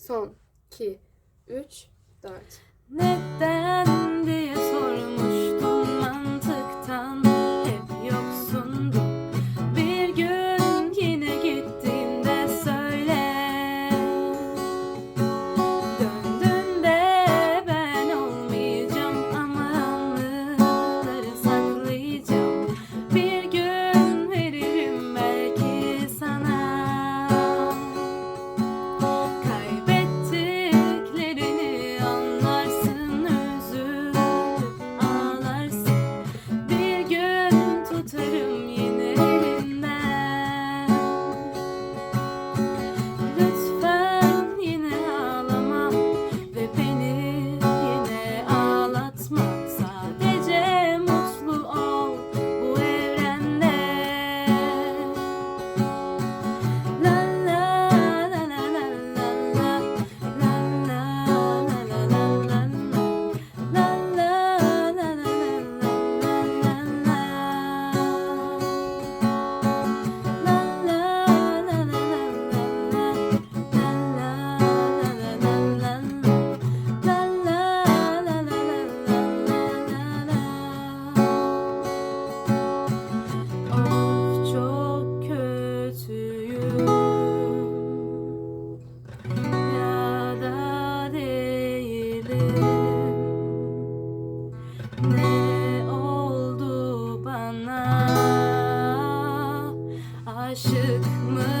Son 2 3 4 Neden aşık mı?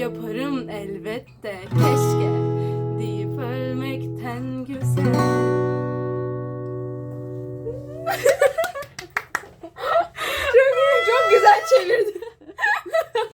Yaparım elbette keşke deyip ölmekten güzel. çok iyi, çok güzel çevirdin.